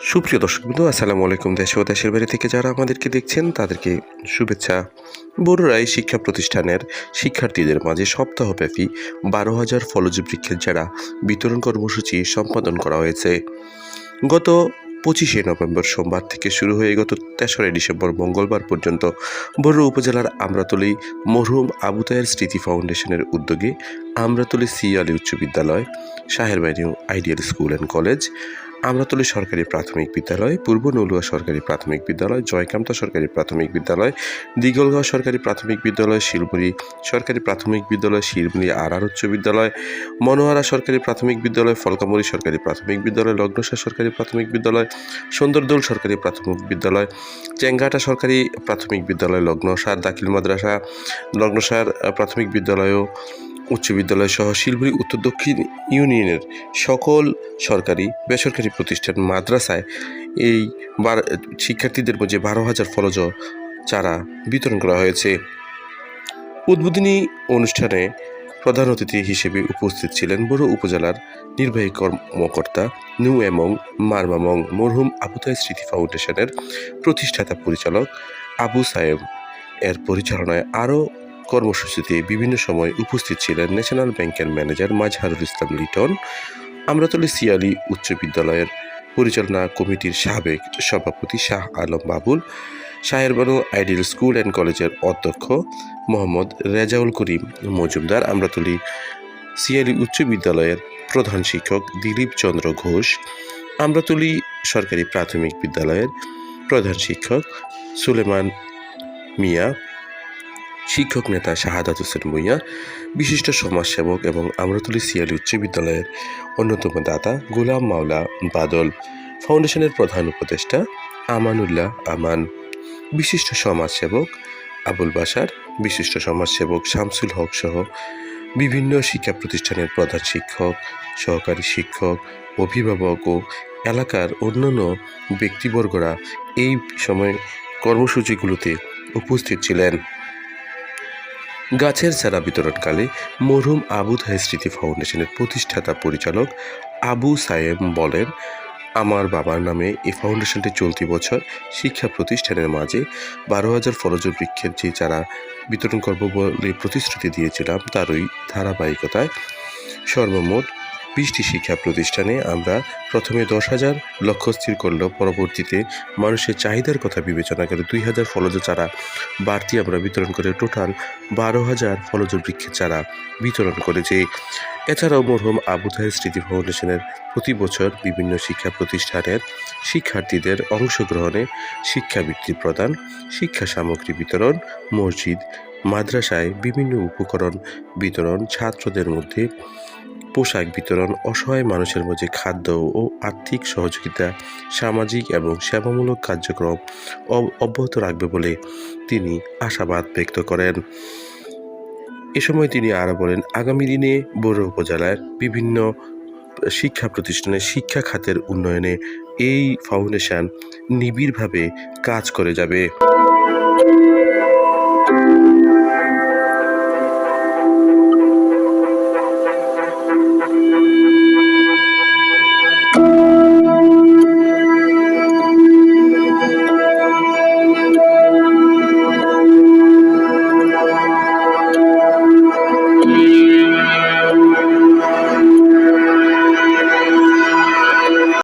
সুপ্রিয় দর্শকবৃন্দ আসসালামু আলাইকুম। দেশ ও দেশের বাইরে থেকে যারা আমাদেরকে দেখছেন, তাদেরকে শুভেচ্ছা। বড়ুরাই শিক্ষা প্রতিষ্ঠানের শিক্ষার্থীদের মাঝে সপ্তাহব্যাপী বারো হাজার ফলজ বৃক্ষের চারা বিতরণ কর্মসূচি সম্পাদন করা হয়েছে। গত পঁচিশে নভেম্বর সোমবার থেকে শুরু হয়ে গত তেসরা ডিসেম্বর মঙ্গলবার পর্যন্ত বড় উপজেলার আমরাতলি মরহুম আবুতায়ের স্মৃতি ফাউন্ডেশনের উদ্যোগে আমরাতলি সি আলী উচ্চ বিদ্যালয়, Shaherbanu ideal school and college Amratali সরকারি প্রাথমিক বিদ্যালয় পূর্ব নলুয়া সরকারি প্রাথমিক বিদ্যালয় জয়কান্ত সরকারি প্রাথমিক বিদ্যালয় দিগলগাঁও সরকারি প্রাথমিক বিদ্যালয় শিলপুরি সরকারি প্রাথমিক বিদ্যালয় শিলমুড়ি আড়ার উচ্চ বিদ্যালয় মনোয়ারা সরকারি প্রাথমিক বিদ্যালয় ফলকামুড়ি সরকারি প্রাথমিক বিদ্যালয় লগ্নসা সরকারি প্রাথমিক বিদ্যালয় সুন্দরদৌল সরকারি প্রাথমিক বিদ্যালয় চেঙ্গাটা সরকারি প্রাথমিক বিদ্যালয় লগ্নসার দাখিল মাদ্রাসা লগ্নসার প্রাথমিক বিদ্যালয়ও উচ্চ বিদ্যালয় সহ শিলপুরি উত্তর দক্ষিণ ইউনিয়নের সকল সরকারি, বেসরকারি প্রতিষ্ঠান, মাদ্রাসায় এই শিক্ষার্থীদের মধ্যে বারো হাজার ফলজ চারা বিতরণ করা হয়েছে। উদ্বোধনী অনুষ্ঠানে প্রধান অতিথি হিসেবে উপস্থিত ছিলেন বড় উপজেলার নির্বাহী কর্মকর্তা নু এমং মারমামং মরহুম আবুতায় স্মৃতি ফাউন্ডেশনের প্রতিষ্ঠাতা পরিচালক আবু সায়েম। এর পরিচালনায় আরও কর্মসূচিতে বিভিন্ন সময় উপস্থিত ছিলেন ন্যাশনাল ব্যাংকের ম্যানেজার মাজহারুল ইসলাম লিটন আমরাতলী সিয়ালি উচ্চ বিদ্যালয়ের পরিচালনা কমিটির সাবেক সভাপতি Shah Alam Babul Shaherbanu ideal school and কলেজের অধ্যক্ষ মোহাম্মদ রেজাউল করিম মজুমদার আমরাতলী সিয়ালি উচ্চ বিদ্যালয়ের প্রধান শিক্ষক দিলীপ চন্দ্র ঘোষ আমরাতলী সরকারি প্রাথমিক বিদ্যালয়ের প্রধান শিক্ষক সুলেমান মিয়া শিক্ষক নেতা শাহাদাত হোসেন ভূঁইয়া, বিশিষ্ট সমাজসেবক এবং আমরতুলি সিয়ালি উচ্চ বিদ্যালয়ের অন্যতম দাতা গোলাম মাওলা বাদল, ফাউন্ডেশনের প্রধান উপদেষ্টা আমানুল্লাহ আমান, বিশিষ্ট সমাজসেবক আবুল বাসার বিশিষ্ট সমাজসেবক শামসুল হক সহ বিভিন্ন শিক্ষা প্রতিষ্ঠানের প্রধান শিক্ষক, সহকারী শিক্ষক, অভিভাবক ও এলাকার অন্যান্য ব্যক্তিবর্গরা এই সময় কর্মসূচিগুলোতে উপস্থিত ছিলেন। গাছের চারা বিতরণকালে মরহুম আবু তাহের স্মৃতি ফাউন্ডেশনের প্রতিষ্ঠাতা পরিচালক আবু সায়েম বলেন, আমার বাবার নামে এই ফাউন্ডেশনটি চলতি বছর শিক্ষা প্রতিষ্ঠানের মাঝে বারো হাজার ফলজ বৃক্ষের যে যারা বিতরণ করব বলে প্রতিশ্রুতি দিয়েছিলাম, তারই ধারাবাহিকতায় সর্বমোট বিশটি শিক্ষা প্রতিষ্ঠানে আমরা প্রথমে দশ হাজার লক্ষ্য স্থির করলেও পরবর্তীতে মানুষের চাহিদার কথা বিবেচনা করে দুই হাজার ফলজ চারা, বাড়তি আমরা বিতরণ করে টোটাল বারো হাজার ফলজ বৃক্ষের চারা বিতরণ করেছি। এছাড়াও মরহুম আবু তাহের স্মৃতি ফাউন্ডেশনের প্রতি বছর বিভিন্ন শিক্ষা প্রতিষ্ঠানের শিক্ষার্থীদের অংশগ্রহণে শিক্ষাবৃত্তি প্রদান, শিক্ষা সামগ্রী বিতরণ, মসজিদ, মাদ্রাসায় বিভিন্ন উপকরণ বিতরণ ছাত্রদের মধ্যে পোশাক বিতরণ, অসহায় মানুষের মধ্যে খাদ্য ও আর্থিক সহযোগিতা, সামাজিক এবং সেবামূলক কার্যক্রম অব- অব্যাহত রাখবে বলে তিনি আশাবাদ ব্যক্ত করেন। এ সময় তিনি আরও বলেন, আগামী দিনে বড় উপজেলার বিভিন্ন শিক্ষা প্রতিষ্ঠানের শিক্ষা খাতের উন্নয়নে এই ফাউন্ডেশন নিবিড়ভাবে কাজ করে যাবে।